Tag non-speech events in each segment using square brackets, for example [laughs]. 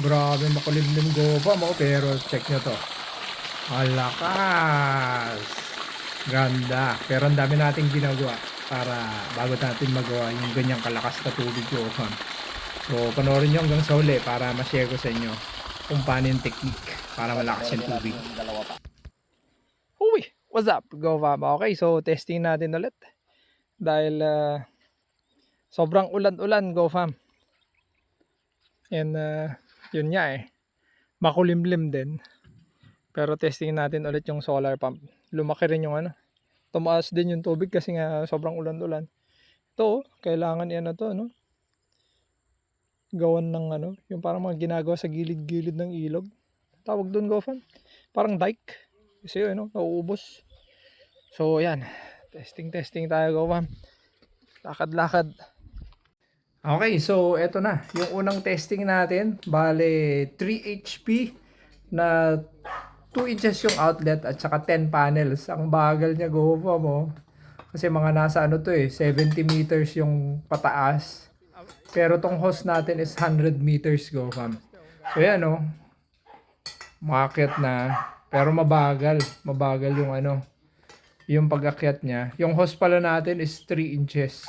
Grabe makulimlim goba mo pero check nyo to. Ang lakas. Ganda. Pero ang dami nating ginagawa para bago natin magawa yung ganyang kalakas na tubig goba. So panoorin nyo hanggang sa uli para ma-share ko sa inyo kung paano yung technique para malakas yung tubig. Uy, what's up? Go Fam. Okay, so testing natin ulit. Dahil ah, sobrang ulan-ulan, Go Fam. And ah, yun nga eh. Makulimlim din. Pero testing natin ulit yung solar pump. Lumaki rin yung ano. Tumaas din yung tubig kasi nga sobrang ulan-ulan. Ito, oh, kailangan yan na to, no? Gawan ng ano, yung parang mga ginagawa sa gilid-gilid ng ilog. Tawag doon, Go Fam. Parang dike. Kasi yun, no? nauubos. So, yan. Testing, testing tayo, Go Fam. Lakad-lakad. Okay, so eto na. Yung unang testing natin, bale 3 HP na 2 inches yung outlet at saka 10 panels. Ang bagal niya, Go Fam, oh. Kasi mga nasa ano to eh, 70 meters yung pataas. Pero tong hose natin is 100 meters, Go Fam. So yan, oh. Makakit na. Pero mabagal. Mabagal yung ano. Yung pag-akyat niya. Yung hose pala natin is 3 inches.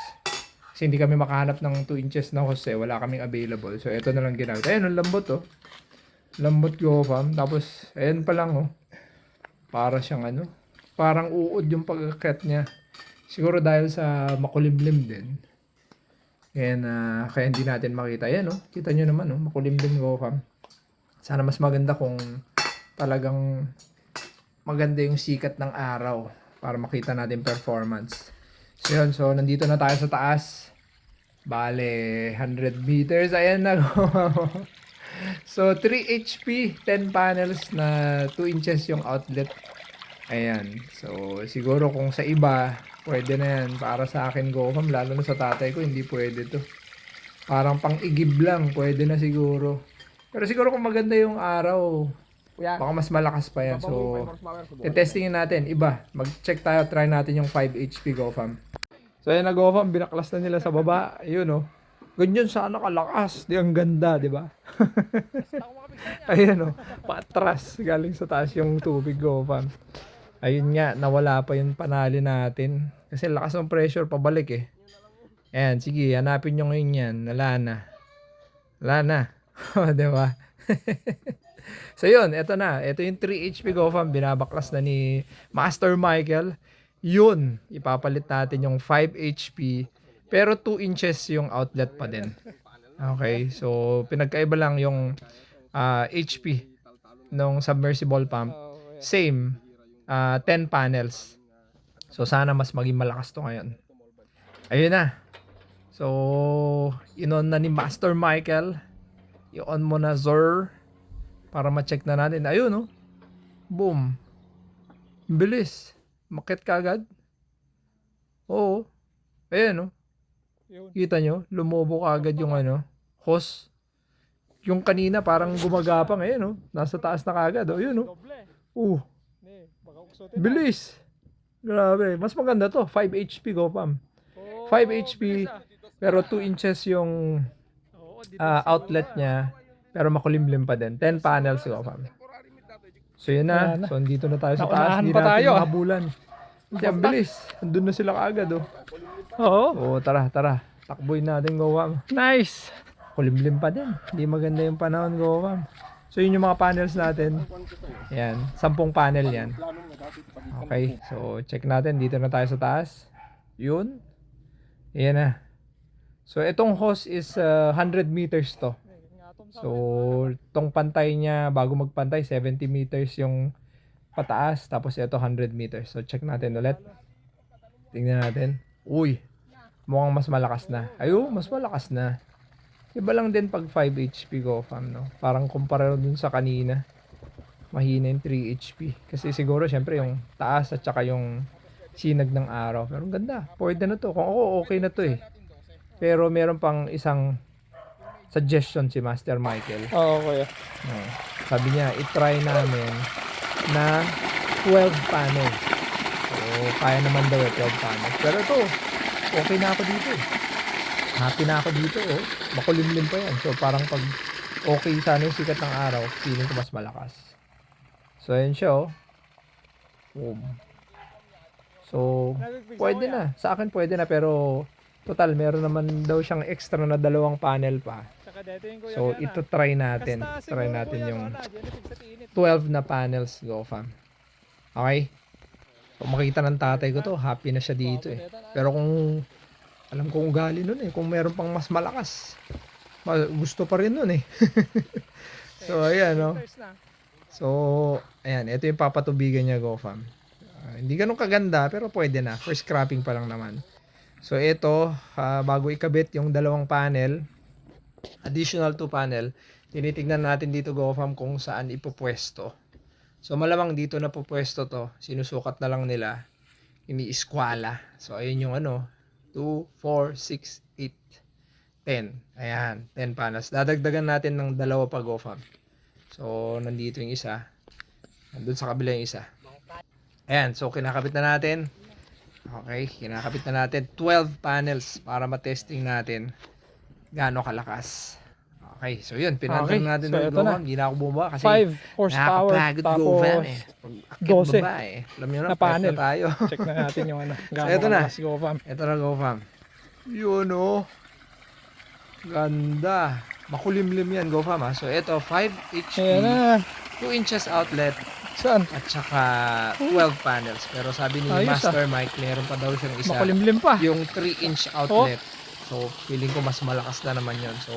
Kasi hindi kami makahanap ng 2 inches na hose eh. Wala kaming available. So, ito na lang ginagawa. Ayun, ang lambot oh. Lambot ko fam. Tapos, ayan pa lang oh. Para siyang ano. Parang uod yung pag-akyat niya. Siguro dahil sa makulimlim din. And ah, kaya hindi natin makita. Ayan oh. Kita nyo naman oh. Makulimlim ko fam. Sana mas maganda kung talagang maganda yung sikat ng araw para makita natin performance. So so nandito na tayo sa taas. Bale, 100 meters. Ayan na. [laughs] so 3 HP, 10 panels na 2 inches yung outlet. Ayan. So siguro kung sa iba, pwede na yan. Para sa akin, go fam, lalo na sa tatay ko, hindi pwede to. Parang pang igib lang, pwede na siguro. Pero siguro kung maganda yung araw, baka mas malakas pa yan. So, testingin natin. Iba, mag-check tayo, try natin yung 5 HP GoFam. So, ayan na GoFam, binaklas na nila sa baba. Ayun, oh. Ganyan sana kalakas. Di ang ganda, di ba? [laughs] Ayan, oh. Patras. Galing sa taas yung tubig GoFam. Ayun nga, nawala pa yung panali natin. Kasi lakas ng pressure pabalik eh. Ayan, sige, hanapin nyo ngayon yan. Wala na. Wala na. [laughs] Di ba? [laughs] [laughs] so, yun. Ito na. Ito yung 3 HP GoFam. Binabaklas na ni Master Michael. Yun. Ipapalit natin yung 5 HP. Pero 2 inches yung outlet pa din. Okay. So, pinagkaiba lang yung ah, HP nung submersible pump. Same. ah, 10 panels. So, sana mas maging malakas to ngayon. Ayun na. So, inon na ni Master Michael. I-on mo na Zor para ma-check na natin. Ayun, no? Boom. Bilis. Makit ka agad. Oo. Ayan, no? Kita nyo? Lumobo ka agad yung ano, hose. Yung kanina parang gumagapang. Ayan, no? Nasa taas na kagad. Oh, yun, no? Uh, bilis. Grabe. Mas maganda to. 5 HP go, Pam. 5 HP. Pero 2 inches yung ah, outlet niya. Pero makulimlim pa din. 10 panels go, Pam. So yun na. So andito na tayo sa taas. Naunahan Hindi pa natin tayo, ah. mahabulan. Hindi, ang bilis. Andun na sila kaagad, oh. Oo. Oo, tara, tara. Takboy natin, Gowam. Nice. Kulimlim pa din. Hindi maganda yung panahon, Gowam. So yun yung mga panels natin. Yan, sampung panel yan. Okay, so check natin. Dito na tayo sa taas. Yun. Yan na. So itong hose is uh, 100 meters to. So itong pantay niya bago magpantay 70 meters yung pataas tapos ito 100 meters. So check natin ulit. Tingnan natin. Uy. Mukhang mas malakas na. Ayo, mas malakas na. Iba lang din pag 5 HP go fam, no? Parang kumpara dun sa kanina. Mahina yung 3 HP. Kasi siguro, syempre, yung taas at saka yung sinag ng araw. Pero ang ganda. Pwede na to. Kung ako, okay na to eh. Pero meron pang isang suggestion si Master Michael. Oo, kuya. No. Sabi niya, itry namin na 12 panels. So, kaya naman daw eh, 12 panels. Pero ito, okay na ako dito eh. Happy na ako dito oh. Makulimlim pa yan. So, parang pag okay sana yung sikat ng araw, feeling ko mas malakas. So, ayan siya, oh. Boom. So, pwede na. Sa akin pwede na, pero total, meron naman daw siyang extra na dalawang panel pa. So, ito try natin. Try natin yung 12 na panels, go fam. Okay? Kung makita ng tatay ko to, happy na siya dito eh. Pero kung alam ko kung gali nun eh, kung meron pang mas malakas, ma- gusto pa rin nun eh. [laughs] so, ayan no. So, ayan, ito yung papatubigan niya, GoFam. Ah, hindi ganun kaganda, pero pwede na. First scrapping pa lang naman. So, ito, ah, bago ikabit yung dalawang panel, additional to panel, tinitignan natin dito, GoFam, kung saan ipopwesto. So, malamang dito na pupwesto to. Sinusukat na lang nila. Ini-eskwala. So, ayun yung ano, 2, 4, 6, 8, 10. Ayan, 10 panels. Dadagdagan natin ng dalawa pa, GoFam. So, nandito yung isa. Nandun sa kabila yung isa. Ayan, so kinakabit na natin. Okay, kinakabit na natin 12 panels para matesting natin gaano kalakas. Okay, so yun, pinantay Okay, so natin ito na. GoFam. Hindi na ako bumaba kasi 5 horsepower tapos GoFam eh. Pag akit 12 baba eh. Alam nyo na, na panel. na tayo. [laughs] check na natin yung ano. [laughs] Gaano ito na. kalakas go fam. Ito na GoFam. Yun oh. Ganda. Makulimlim yan GoFam ha. So ito 5 HP, Ayan na. 2 inches outlet Saan? at saka 12 panels. Pero sabi ni Ayos, Master Mike, meron pa daw siyang isa. Makulimlim pa. Yung 3 inch outlet. So feeling ko mas malakas na naman yon. So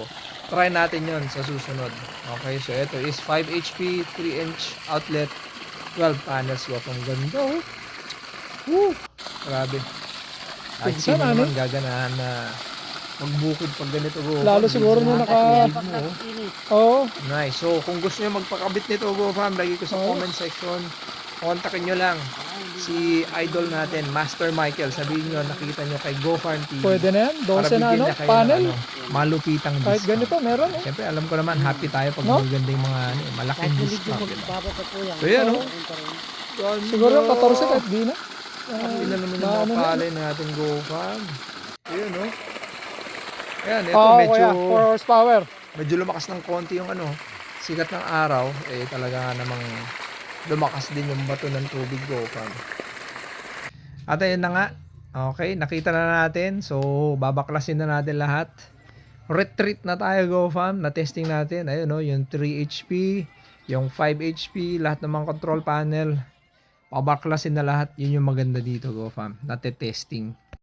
try natin yon sa susunod. Okay, so ito is 5 HP, 3 inch outlet, 12 panels. GoFam ganda oh. Woo! Grabe. Kahit sino naman gaganahan na magbukid pag ganito go. Lalo siguro nung naka- Oo. Nice. So, kung gusto niyo magpakabit nito, go fam, lagi ko sa comment section. Kontakin nyo lang si idol natin, Master Michael. Sabihin nyo, nakita nyo kay GoFarm TV. Pwede na yan. 12 na ano. Panel. ano, malupitang Kahit discount. ganito meron eh. Siyempre, alam ko naman, happy tayo pag No? maganda yung mga ano, malaking discount. Diba? So, So yan, oh. Siguro 14 kahit di na. Ang ilan naman yung na mga ano na. palay natin GoFarm. Ayan, no? Ayan, ito Oo medyo... kuya. 4 horsepower. medyo lumakas ng konti yung ano, sikat ng araw, eh talaga nga namang lumakas din yung bato ng tubig go fam. At ayun na nga, okay, nakita na natin, so babaklasin na natin lahat. Retreat na tayo go fam, na testing natin, ayun no, yung 3 HP, yung 5 HP, lahat ng mga control panel, pabaklasin na lahat, yun yung maganda dito go fam, na testing.